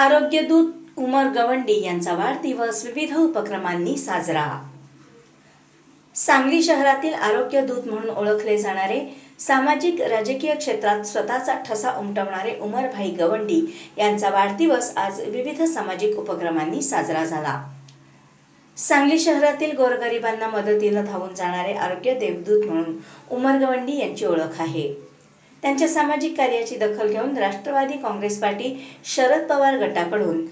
आरोग्यदूत उमर गवंडी यांचा वाढदिवस विविध उपक्रमांनी साजरा. सांगली शहरातील आरोग्य दूत म्हणून ओळखले जाणारे सामाजिक राजकीय क्षेत्रात स्वतःचा ठसा उमटवणारे उमरभाई गवंडी यांचा वाढदिवस आज विविध सामाजिक उपक्रमांनी साजरा झाला. सांगली शहरातील गोरगरिबांना मदतीला धावून जाणारे आरोग्य देवदूत म्हणून उमर गवंडी यांची ओळख आहे. त्यांच्या सामाजिक कार्याची दखल घेऊन राष्ट्रवादी काँग्रेस पार्टी शरद पवार गटाकडून.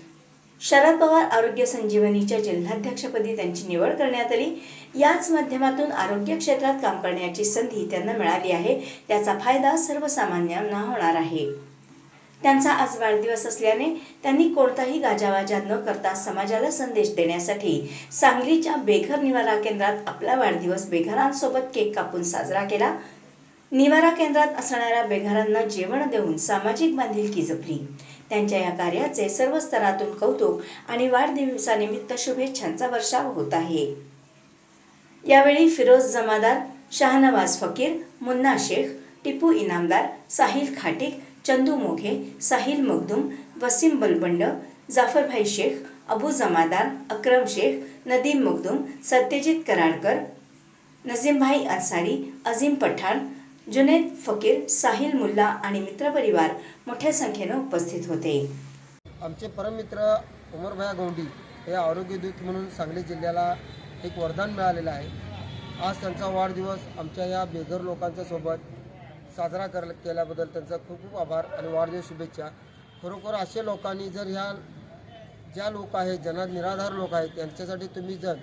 शरद पवार आरोग्य संजीवनीच्या जिल्हाध्यक्षपदी त्यांची निवड करण्यात आली. याच माध्यमातून आरोग्य क्षेत्रात काम करण्याची संधी त्यांना मिळाली आहे. त्याचा फायदा सर्वसामान्यांना होणार आहे. त्यांचा आज वाढदिवस असल्याने त्यांनी कोणताही गाजावाजा न करता समाजाला संदेश देण्यासाठी सांगलीच्या बेघर निवारा केंद्रात आपला वाढदिवस बेघरांसोबत केक कापून साजरा केला. निवारा केंद्रात असणाऱ्या बेघरांना जेवण देऊन सामाजिक बांधिलकी जपली. त्यांच्या या कार्याचे सर्व स्तरातून कौतुक आणि वाढदिवसानिमित्त शुभेच्छांचा वर्षाव होत आहे. यावेळी फिरोज जमादार शाहनवाज फकीर मुन्ना शेख टिपू इनामदार साहिल खाटिक चंदू मोघे साहिल मखदूम वसीम बलबंड जाफरभाई शेख अबू जमादार अक्रम शेख नदीम मखदूम सत्यजित कराडकर नजीमभाई अन्सारी अझीम पठाण जुनेद फकीर साहिल मुल्ला आणि मित्रपरिवार मोठ्या संख्येनं उपस्थित होते. आमचे परममित्र उमरभया गोंडी हे आरोग्यदूत म्हणून सांगली जिल्ह्याला एक वरदान मिळालेलं आहे. आज त्यांचा वाढदिवस आमच्या या बेघर लोकांच्या सोबत साजरा कर केल्याबद्दल त्यांचा खूप खूप आभार आणि वाढदिवस शुभेच्छा. खरोखर असे लोकांनी जर ह्या ज्या लोक आहेत ज्यांना निराधार लोक आहेत त्यांच्यासाठी तुम्ही जर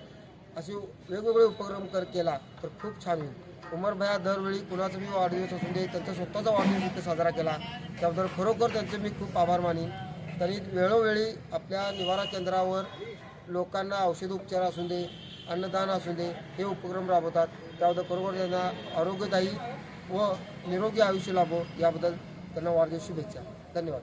असे वेगवेगळे उपक्रम कर केला तर खूप छान होईल. उमरभाया दरवेळी कुणाचा मी वाढदिवस असून दे त्यांचा स्वतःचा वाढदिवस इथे साजरा केला. त्याबद्दल खरोखर त्यांचे मी खूप आभार मानीन त्यांनी वेळोवेळी आपल्या निवारा केंद्रावर लोकांना औषध उपचार असू दे अन्नदान असू दे हे उपक्रम राबवतात. त्याबद्दल खरोखर त्यांना आरोग्यदायी व निरोगी आयुष्य लाभो याबद्दल त्यांना वाढदिवस शुभेच्छा. धन्यवाद.